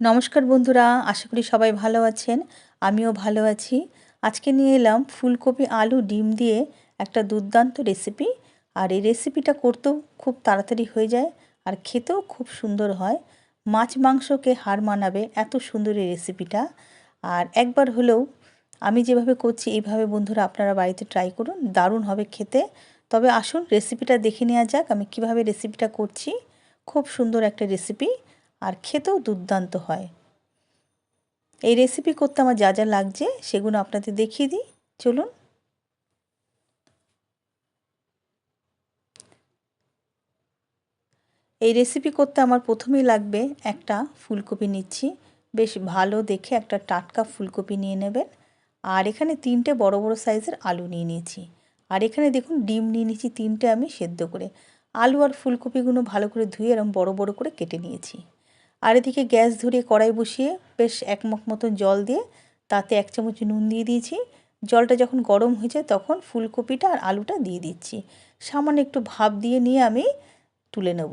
নমস্কার বন্ধুরা, আশা করি সবাই ভালো আছেন, আমিও ভালো আছি। আজকে নিয়ে এলাম ফুলকপি, আলু, ডিম দিয়ে একটা দুর্দান্ত রেসিপি আর এই রেসিপিটা করতেও খুব তাড়াতাড়ি হয়ে যায় আর খেতেও খুব সুন্দর হয়। মাছ মাংসকে হার মানাবে এত সুন্দর এই রেসিপিটা আর একবার হলেও আমি যেভাবে করছি, এইভাবে বন্ধুরা আপনারা বাড়িতে ট্রাই করুন, দারুণ হবে খেতে। তবে আসুন রেসিপিটা দেখে নেওয়া যাক আমি কীভাবে রেসিপিটা করছি। খুব সুন্দর একটা রেসিপি আর খেতেও দুর্দান্ত হয়। এই রেসিপি করতে আমার যা যা লাগছে সেগুলো আপনাদের দেখিয়ে দিই। চলুন। এই রেসিপি করতে আমার প্রথমেই লাগবে একটা ফুলকপি নিচ্ছি। বেশ ভালো দেখে একটা টাটকা ফুলকপি নিয়ে নেবেন। আর এখানে তিনটে বড় বড় সাইজের আলু নিয়ে নিয়েছি। আর এখানে দেখুন ডিম নিয়ে নিয়েছি তিনটে আমি সেদ্ধ করে। আলু আর ফুলকপিগুলো ভালো করে ধুয়ে এরকম বড় বড় করে কেটে নিয়েছি। আর এদিকে গ্যাস ধরিয়ে কড়াই বসিয়ে বেশ এক মগ মতন জল দিয়ে তাতে এক চামচ নুন দিয়ে দিয়েছি। জলটা যখন গরম হয়ে যায় তখন ফুলকপিটা আর আলুটা দিয়ে দিচ্ছি। সামান্য একটু ভাপ দিয়ে নিয়ে আমি তুলে নেব।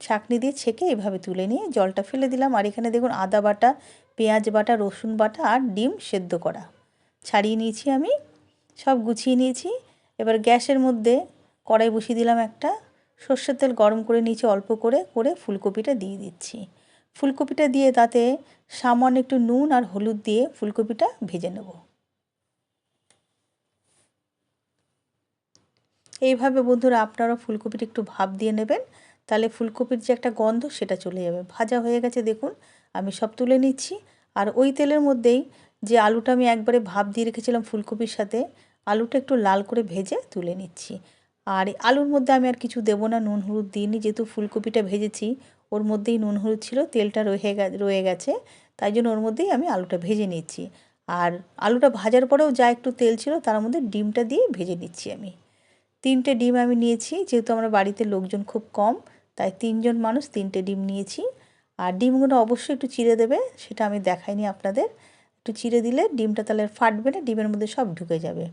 ছাঁকনি দিয়ে ছেঁকে এভাবে তুলে নিয়ে জলটা ফেলে দিলাম। আর এখানে দেখুন আদা বাটা, পেঁয়াজ বাটা, রসুন বাটা আর ডিম সেদ্ধ করা। ছাড়িয়ে নিয়েছি আমি, সব গুছিয়ে নিয়েছি। এবার গ্যাসের মধ্যে কড়াই বসিয়ে দিলাম একটা। সর্ষের তেল গরম করে নিয়েছি, অল্প করে করে ফুলকপিটা দিয়ে দিচ্ছি। ফুলকপিটা দিয়ে তাতে সামান্য একটু নুন আর হলুদ দিয়ে ফুলকপিটা ভেজে নেব। এইভাবে বন্ধুরা আপনারা ফুলকপিটা একটু ভাপ দিয়ে নেবেন, তাহলে ফুলকপির যে একটা গন্ধ সেটা চলে যাবে। ভাজা হয়ে গেছে দেখুন, আমি সব তুলে নিচ্ছি। আর ওই তেলের মধ্যেই যে আলুটা আমি একবারে ভাপ দিয়ে রেখেছিলাম ফুলকপির সাথে, আলুটা একটু লাল করে ভেজে তুলে নিচ্ছি। আর আলুর মধ্যে আমি আর কিছু দেবো না, নুন, হলুদ দিইনি। যেহেতু ফুলকপিটা ভেজেছি ওর মধ্যেই নুন হলুদ ছিল, তেলটা রয়ে রয়ে গেছে, তাই জন্য ওর মধ্যেই আমি আলুটা ভেজে নিচ্ছি। আর আলুটা ভাজার পরেও যা একটু তেল ছিল তার মধ্যে ডিমটা দিয়ে ভেজে নিচ্ছি আমি। তিনটে ডিম আমি নিয়েছি, যেহেতু আমার বাড়িতে লোকজন খুব কম, তাই তিনজন মানুষ তিনটে ডিম নিয়েছি। আর ডিমগুলো অবশ্যই একটু চিড়ে দেবে, সেটা আমি দেখাইনি আপনাদের। একটু চিড়ে দিলে ডিমটা তাহলে ফাটবে না, ডিমের মধ্যে সব ঢুকে যাবে।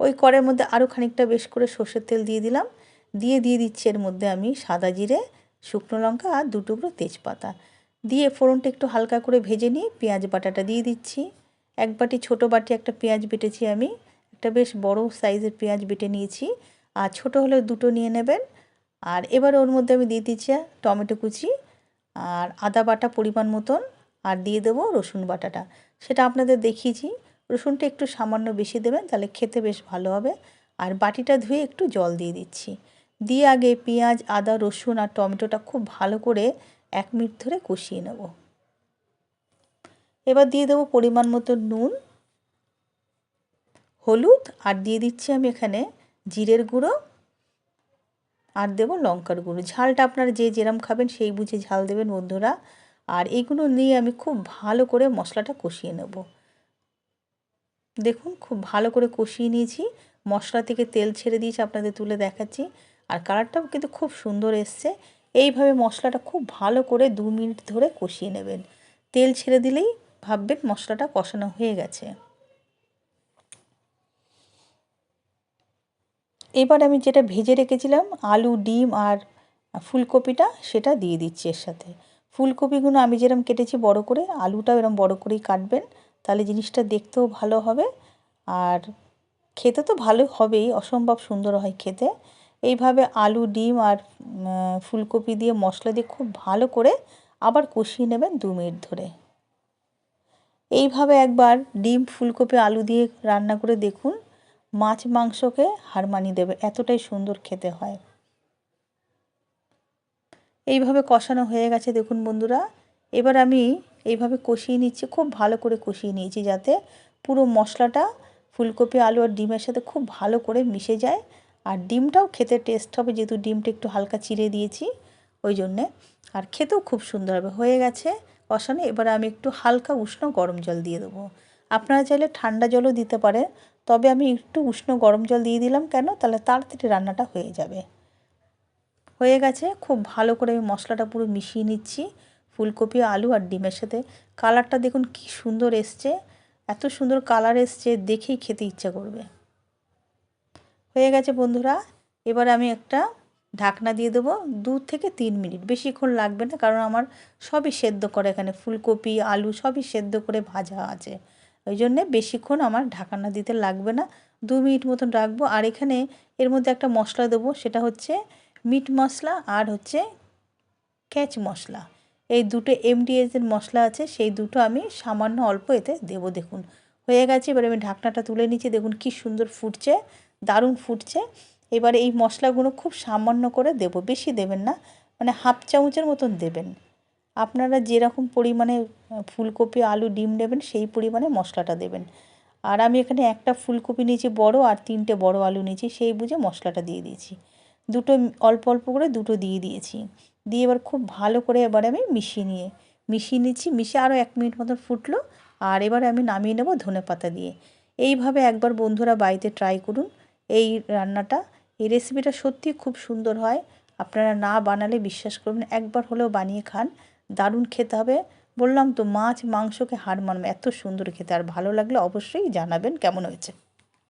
ওই কড়ের মধ্যে আরও খানিকটা বেশ করে সর্ষের তেল দিয়ে দিলাম। দিয়ে দিয়ে দিচ্ছি এর মধ্যে আমি সাদা জিরে শুকনো লঙ্কা আর দু টুকরো তেজপাতা। দিয়ে ফোড়নটা একটু হালকা করে ভেজে নিয়ে পেঁয়াজ বাটাটা দিয়ে দিচ্ছি। এক বাটি ছোটো বাটি একটা পেঁয়াজ বেটেছি আমি। একটা বেশ বড় সাইজের পেঁয়াজ বেটে নিয়েছি। আর ছোট হলে দুটো নিয়ে নেবেন। আর এবার ওর মধ্যে আমি দিয়ে দিচ্ছি টমেটো কুচি আর আদা বাটা পরিমাণ মতন। আর দিয়ে দেবো রসুন বাটাটা। সেটা আপনাদের দেখিয়েছি। রসুনটা একটু সামান্য বেশি দেবেন, তাহলে খেতে বেশ ভালো হবে। আর বাটিটা ধুয়ে একটু জল দিয়ে দিচ্ছি। দিয়ে আগে পেঁয়াজ, আদা, রসুন আর টমেটোটা খুব ভালো করে এক মিনিট ধরে কষিয়ে নেব। এবার দিয়ে দেবো পরিমাণ মতো নুন, হলুদ, আর দিয়ে দিচ্ছি আমি এখানে জিরের গুঁড়ো আর দেবো লঙ্কার গুঁড়ো। ঝালটা আপনারা যে যেরম খাবেন সেই বুঝে ঝাল দেবেন বন্ধুরা। আর এইগুলো নিয়ে আমি খুব ভালো করে মশলাটা কষিয়ে নেব। দেখুন, খুব ভালো করে কষিয়ে নিয়েছি। মশলা থেকে তেল ছেড়ে দিয়েছি, আপনাদের তুলে দেখাচ্ছি। আর কালারটাও কিন্তু খুব সুন্দর এসছে। এইভাবে মশলাটা খুব ভালো করে দু মিনিট ধরে কষিয়ে নেবেন। তেল ছেড়ে দিলেই ভাববেন মশলাটা কষানো হয়ে গেছে। এবার আমি যেটা ভেজে রেখেছিলাম, আলু, ডিম আর ফুলকপিটা, সেটা দিয়ে দিচ্ছি এর সাথে। ফুলকপিগুলো আমি যেরকম কেটেছি বড় করে, আলুটাও এরকম বড় করেই কাটবেন, তাহলে জিনিসটা দেখতেও ভালো হবে। আর খেতে তো ভালো হবেই, অসম্ভব সুন্দর হয় খেতে। এইভাবে আলু, ডিম আর ফুলকপি দিয়ে মশলা দিয়ে খুব ভালো করে আবার কষিয়ে নেবেন দু মিনিট ধরে। এইভাবে একবার ডিম, ফুলকপি, আলু দিয়ে রান্না করে দেখুন, মাছ মাংসকে হার মানিয়ে দেবে, এতটাই সুন্দর খেতে হয়। এইভাবে কষানো হয়ে গেছে, দেখুন বন্ধুরা। এবার আমি এইভাবে কষিয়ে নিচ্ছি, খুব ভালো করে কষিয়ে নিয়েছি যাতে পুরো মশলাটা ফুলকপি, আলু আর ডিমের সাথে খুব ভালো করে মিশে যায়। আর ডিমটাও খেতে টেস্ট হবে, যেহেতু ডিমটা একটু হালকা চিড়ে দিয়েছি, ওই জন্যে। আর খেতেও খুব সুন্দর হবে। হয়ে গেছে কষানো, এবার আমি একটু হালকা উষ্ণ গরম জল দিয়ে দেবো। আপনারা চাইলে ঠান্ডা জলও দিতে পারে তবে আমি একটু উষ্ণ গরম জল দিয়ে দিলাম কেন? তাহলে তাড়াতাড়ি রান্নাটা হয়ে যাবে। হয়ে গেছে, খুব ভালো করে আমি মশলাটা পুরো মিশিয়ে নিচ্ছি, ফুলকপি, আলু আর ডিমের সাথে। কালারটা দেখুন কি সুন্দর এসছে, এত সুন্দর কালার এসছে, দেখেই খেতে ইচ্ছা করবে। হয়ে গেছে বন্ধুরা। এবার আমি একটা ঢাকনা দিয়ে দেবো, দু থেকে তিন মিনিট। বেশিক্ষণ লাগবে না, কারণ আমার সবই সেদ্ধ করে এখানে। ফুলকপি, আলু সবই সেদ্ধ করে ভাজা আছে। ওই জন্যে বেশিক্ষণ আমার ঢাকনা দিতে লাগবে না। দু মিনিট মতন রাখব। আর এখানে এর মধ্যে একটা মশলা দেবো, সেটা হচ্ছে মিট মশলা আর হচ্ছে ক্যাচ মশলা। এই দুটো এমডিএসের মশলা আছে, সেই দুটো আমি সামান্য অল্প এতে দেবো। দেখুন, হয়ে গেছে। এবার আমি ঢাকনাটা তুলে নিচ্ছি। দেখুন কি সুন্দর ফুটছে। দারুণ ফুটছে। এবারে এই মশলাগুলো খুব সামান্য করে দেবো, বেশি দেবেন না মানে হাফ চামচের মতন দেবেন। আপনারা যেরকম পরিমাণে ফুলকপি, আলু, ডিম নেবেন, সেই পরিমাণে মশলাটা দেবেন। আর আমি এখানে একটা ফুলকপি নিয়েছি বড় আর তিনটে বড় আলু নিয়েছি, সেই বুঝে মশলাটা দিয়ে দিয়েছি। দুটো অল্প অল্প করে দুটো দিয়ে দিয়েছি। দিয়ে এবার খুব ভালো করে এবার আমি মিশিয়ে নিয়ে, মিশিয়ে নিচ্ছি, মিশিয়ে আরও এক মিনিট মতন ফুটলো। আর এবারে আমি নামিয়ে নেব ধনে পাতা দিয়ে। এইভাবে একবার বন্ধুরা বাড়িতে ট্রাই করুন। এই রান্নাটা, এই রেসিপিটা সত্যি খুব সুন্দর হয়। আপনারা না বানালে বিশ্বাস করবেন একবার হলেও বানিয়ে খান। দারুণ খেতে হবে। বললাম তো, মাছ মাংসকে হার মানবে, এত সুন্দর খেতে। আর ভালো লাগলে অবশ্যই জানাবেন, কেমন হয়েছে?